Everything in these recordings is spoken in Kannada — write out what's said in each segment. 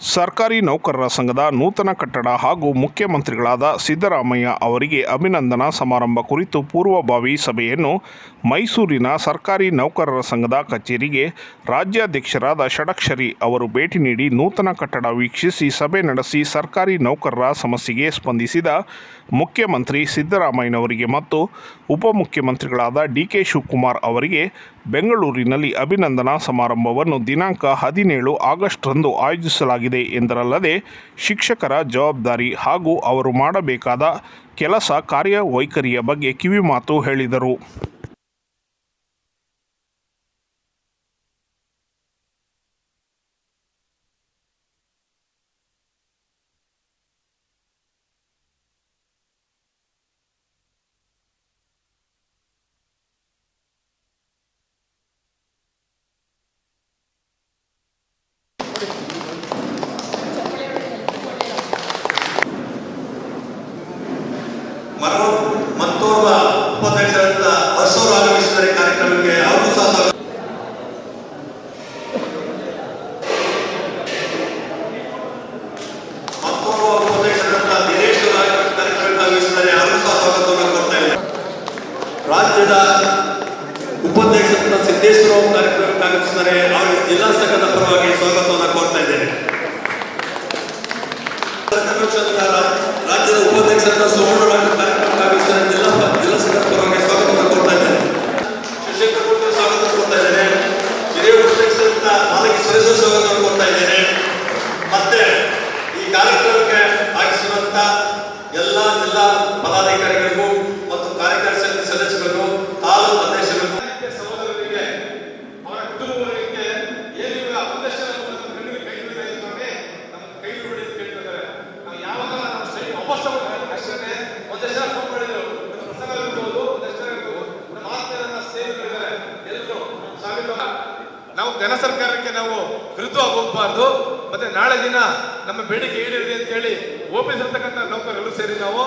ಸರ್ಕಾರಿ ನೌಕರರ ಸಂಘದ ನೂತನ ಕಟ್ಟಡ ಹಾಗೂ ಮುಖ್ಯಮಂತ್ರಿಗಳಾದ ಸಿದ್ದರಾಮಯ್ಯ ಅವರಿಗೆ ಅಭಿನಂದನಾ ಸಮಾರಂಭ ಕುರಿತು ಪೂರ್ವಭಾವಿ ಸಭೆಯನ್ನು ಮೈಸೂರಿನ ಸರ್ಕಾರಿ ನೌಕರರ ಸಂಘದ ಕಚೇರಿಗೆ ರಾಜ್ಯಾಧ್ಯಕ್ಷರಾದ ಷಡಕ್ಷರಿ ಅವರು ಭೇಟಿ ನೀಡಿ ನೂತನ ಕಟ್ಟಡ ವೀಕ್ಷಿಸಿ ಸಭೆ ನಡೆಸಿ ಸರ್ಕಾರಿ ನೌಕರರ ಸಮಸ್ಯೆಗೆ ಸ್ಪಂದಿಸಿದ ಮುಖ್ಯಮಂತ್ರಿ ಸಿದ್ದರಾಮಯ್ಯನವರಿಗೆ ಮತ್ತು ಉಪಮುಖ್ಯಮಂತ್ರಿಗಳಾದ ಡಿ ಕೆ ಶಿವಕುಮಾರ್ ಅವರಿಗೆ ಬೆಂಗಳೂರಿನಲ್ಲಿ ಅಭಿನಂದನಾ ಸಮಾರಂಭವನ್ನು ದಿನಾಂಕ ಹದಿನೇಳು ಆಗಸ್ಟ್ರಂದು ಆಯೋಜಿಸಲಾಗಿದೆ. ಎಂದರಲ್ಲದೆ ಶಿಕ್ಷಕರ ಜವಾಬ್ದಾರಿ ಹಾಗೂ ಅವರು ಮಾಡಬೇಕಾದ ಕೆಲಸ ಕಾರ್ಯವೈಖರಿಯ ಬಗ್ಗೆ ಕಿವಿಮಾತು ಹೇಳಿದರು ಮರು ಮತ್ತೋರ್ವ ಉಪಾಧ್ಯಕ್ಷರಾದ ವರ್ಷವರು ಆಗಮಿಸಿದ್ದಾರೆ ಕಾರ್ಯಕ್ರಮಕ್ಕೆ ಅವ್ರಿಗೂ ಸಹ ಸ್ವಾಗತ. ಮತ್ತೋರ್ವ ಉಪಾಧ್ಯಕ್ಷರಾದ ದಿನೇಶ್ ಅವರು ಆಗಮಿಸಿ ಕಾರ್ಯಕ್ರಮಕ್ಕೆ ಆಗಮಿಸಿದ್ದಾರೆ ಅವ್ರಿಗೂ ಸಹ ಸ್ವಾಗತವನ್ನು ಕೊಡ್ತಾ ಇದ್ದಾರೆ ರಾಜ್ಯದ ಉಪಾಧ್ಯಕ್ಷರಾದ ಸಿದ್ದೇಶ್ವರ ಅವರು ಕಾರ್ಯಕ್ರಮಕ್ಕೆ ಅವರು ಅವರಿಗೆ ಜಿಲ್ಲಾ ಸಂಘದ ಪರವಾಗಿ ಸ್ವಾಗತವನ್ನು ಕೋರ್ತಾ ಇದ್ದೇನೆ. ರಾಜ್ಯದ ಉಪಾಧ್ಯಕ್ಷರಾದ ಸುವರ್ಣ ಕಾರ್ಯಕ್ರಮಕ್ಕೆ ಜಿಲ್ಲಾ ಜಿಲ್ಲಾ ಸಂಘದ ಪರವಾಗಿ ಸ್ವಾಗತವನ್ನು ಕೋರ್ತಾ ಇದ್ದೇನೆ. ಕೊಟ್ಟು ಸ್ವಾಗತ ಕೊಡ್ತಾ ಇದ್ದೇನೆ. ಹಿರಿಯ ಸ್ವಾಗತವನ್ನು ಕೊಡ್ತಾ ಇದ್ದೇನೆ. ಮತ್ತೆ ಈ ಕಾರ್ಯಕ್ರಮಕ್ಕೆ ಆಗಿಸುವಂತ ಎಲ್ಲ ಜಿಲ್ಲಾ ಪದಾಧಿಕಾರಿಗಳಿಗೂ ಹೋಗಬಾರ್ದು ಮತ್ತೆ ನಾಳೆ ದಿನ ನಮ್ಮ ಬೇಡಿಕೆ ಈಡೇರಿದೆ ಅಂತ ಹೇಳಿ ಓಪಿಸ್ ಇರ್ತಕ್ಕಂಥ ನೌಕರರು ಸೇರಿ ನಾವು.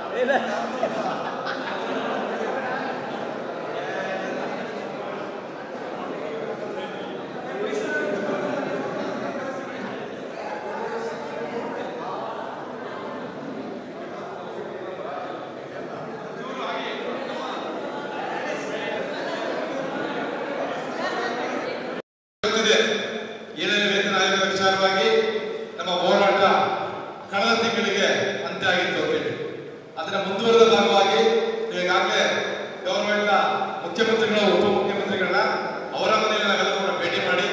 ಗೊತ್ತಿದೆ ತಿಂಗಳಿಗೆ ಅಂತ್ಯ ಆಗಿತ್ತು ಅಂತೇಳಿ ಅದರ ಮುಂದುವರೆದ ಭಾಗವಾಗಿ ಈಗಾಗಲೇ ಗವರ್ಮೆಂಟ್ನ ಮುಖ್ಯಮಂತ್ರಿಗಳ ಉಪಮುಖ್ಯಮಂತ್ರಿಗಳನ್ನ ಅವರ ಮನೆಯಲ್ಲಿ ನಾವೆಲ್ಲರೂ ಭೇಟಿ ಮಾಡಿ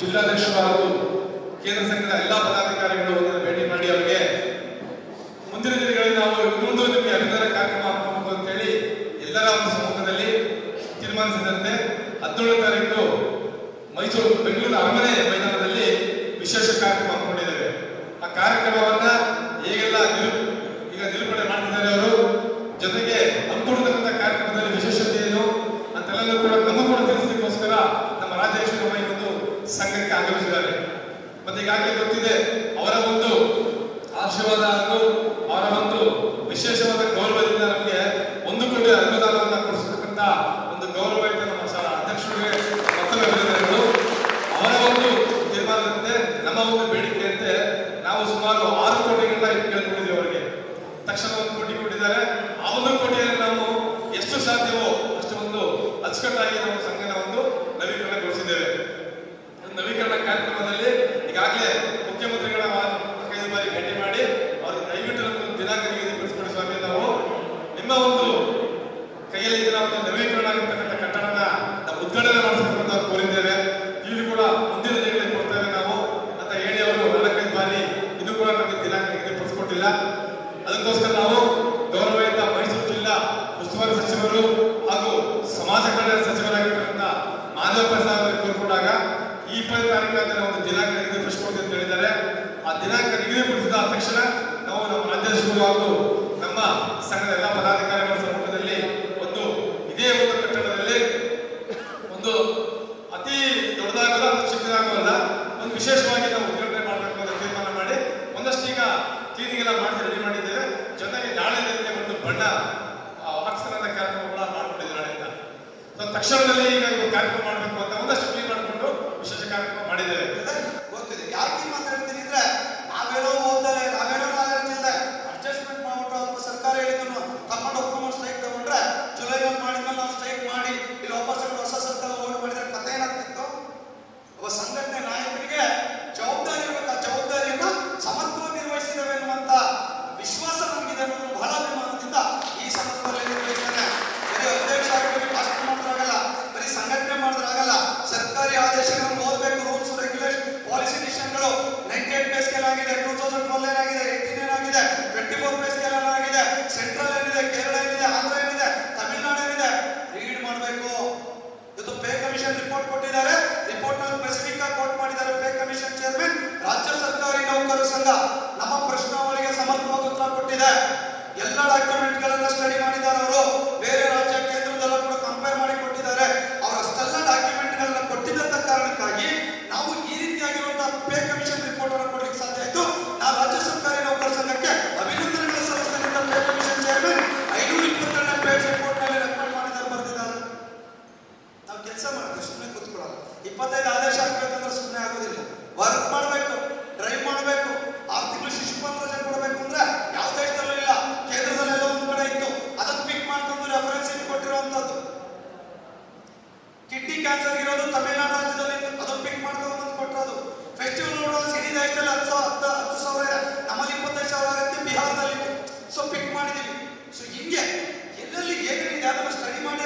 ಜಿಲ್ಲಾಧ್ಯಕ್ಷರು ಹಾಗೂ ಕೇಂದ್ರ ಸಂಘದ ಎಲ್ಲಾ ಪದಾಧಿಕಾರಿಗಳು ಭೇಟಿ ಮಾಡಿ ಅವರಿಗೆ ಮುಂದಿನ ದಿನಗಳಲ್ಲಿ ನಾವು ಇನ್ನೊಂದು ನಿಮಗೆ ಅಭಿನಂದನ ಕಾರ್ಯಕ್ರಮ ಹಾಕಬೇಕು ಅಂತೇಳಿ ಎಲ್ಲರ ಒಂದು ಸಮ್ಮುಖದಲ್ಲಿ ತೀರ್ಮಾನಿಸಿದಂತೆ ಹದಿನೇಳು ತಾರೀಕು ಮೈಸೂರು, ಬೆಂಗಳೂರು ಅರಮನೆ ಮೈದಾನದಲ್ಲಿ ವಿಶೇಷ ಕಾರ್ಯಕ್ರಮ ಹಮ್ಮಿಕೊಂಡಿದ್ದೇವೆ ಆ ಕಾರ್ಯಕ್ರಮವನ್ನ ಹೇಗೆಲ್ಲ ನಿರು ಈಗ ನಿರೂಪಣೆ ಮಾಡ್ತಿದ್ದಾರೆ ಅವರು ಜೊತೆಗೆ ಹಮ್ಮಿಕೊಂಡಿರ್ತಕ್ಕಂಥ ಕಾರ್ಯಕ್ರಮದಲ್ಲಿ ವಿಶೇಷತೆ ಏನು ಅಂತೆಲ್ಲರೂ ಕೂಡ ನಮಗೂ ಕೂಡ ತಿಳಿಸಲಿಕ್ಕೋಸ್ಕರ ನಮ್ಮ ರಾಜ್ಯಾಧ್ಯಕ್ಷರು ಈ ಒಂದು ಸಂಘಕ್ಕೆ ಆಗಮಿಸಿದ್ದಾರೆ. ಮತ್ತೆ ಈಗಾಗಲೇ ಗೊತ್ತಿದೆ ಅವರ ಒಂದು ಆಶೀರ್ವಾದ ಅವರ ಒಂದು ವಿಶೇಷವಾದ ಇಪ್ಪತ್ತು ತಾರೀಕು ಅಂತ ಒಂದು ದಿನಾಂಕ ನಿಗದಿಪಡಿಸಿಕೊಂಡು ಅಂತ ಹೇಳಿದ್ದಾರೆ. ಆ ದಿನಾಂಕ ನಿಗದಿಪಡಿಸಿದ ತಕ್ಷಣ ನಾವು ನಮ್ಮ ರಾಜ್ಯಾಧ್ಯಕ್ಷರು ಹಾಗೂ ನಮ್ಮ ಸಂಘದ ಎಲ್ಲ ಪದಾಧಿಕಾರಿಗಳ ಸಮ್ಮುಖದಲ್ಲಿ ಒಂದು ಇದೇ ಒಂದು ಕಟ್ಟಡದಲ್ಲಿ ಒಂದು ಅತಿ ದೊಡ್ಡದಾಗಲ್ಲ ಚಿಕ್ಕದಾಗಲ್ಲ ಒಂದು ವಿಶೇಷವಾಗಿ ನಾವು ಉದ್ಘಾಟನೆ ಮಾಡಬೇಕು ತೀರ್ಮಾನ ಮಾಡಿ ಒಂದಷ್ಟು ಈಗ ಕ್ಲೀನಿಂಗ್ ಎಲ್ಲ ಮಾಡಿ ರೆಡಿ ಮಾಡಿದ್ದೇವೆ. ಜೊತೆಗೆ ನಾಳೆಯಲ್ಲಿ ಒಂದು ಬಣ್ಣ ಹಾಕ್ಸ್ತಾರ ಕಾರ್ಯಕ್ರಮ ಕೂಡ ಮಾಡಿಕೊಂಡಿದ್ದಾರೆ ನಾಳೆಯಿಂದ ತಕ್ಷಣದಲ್ಲಿ ಈಗ ಕಾರ್ಯಕ್ರಮ ಇಪ್ಪತ್ತೈದು ಆದೇಶ ಹಾಕ್ಬೇಕಂದ್ರೆ ಸುಮ್ಮನೆ ಆಗೋದಿಲ್ಲ. ವರ್ಕ್ ಮಾಡಬೇಕು ಡ್ರೈವ್ ಮಾಡಬೇಕು ಆರು ತಿಂಗಳು ಶಿಶು ಪತ್ರ ಕೊಡಬೇಕು ಅಂದ್ರೆ ಯಾವ ದೇಶದಲ್ಲೂ ಇಲ್ಲ ಕೇಂದ್ರದಲ್ಲಿ ಎಲ್ಲ ಒಂದು ಕಡೆ ಇತ್ತು. ಅದನ್ನು ಪಿಕ್ ಮಾಡ್ಕೊಂಡು ರೆಫರೆನ್ಸ್ ಇಲ್ಲಿ ಕೊಟ್ಟಿರುವಂತದ್ದು. ಕಿಡ್ನಿ ಕ್ಯಾನ್ಸರ್ ಇರೋದು ತಮಿಳುನಾಡು ರಾಜ್ಯದಲ್ಲಿ, ಅದನ್ನು ಪಿಕ್ ಮಾಡ್ಕೊಂಡು ಬಂದು ಕೊಟ್ಟರೋದು ಫೆಸ್ಟಿವಲ್ ನೋಡುವ ಸಿಡಿ ದೇಶದಲ್ಲಿ ಹತ್ತು ಸಾವಿರ, ಹತ್ತು ಹತ್ತು ಸಾವಿರ ನಮ್ಮಲ್ಲಿ ಇಪ್ಪತ್ತೈದು ಸಾವಿರ ಆಗುತ್ತೆ, ಬಿಹಾರದಲ್ಲಿ. ಸೊ ಪಿಕ್ ಮಾಡಿದೀವಿ ಸೊ ಹಿಂಗೆ ಎಲ್ಲೆಲ್ಲಿ ಏನೇನಿದೆ ಅದನ್ನು ಸ್ಟಡಿ ಮಾಡಿ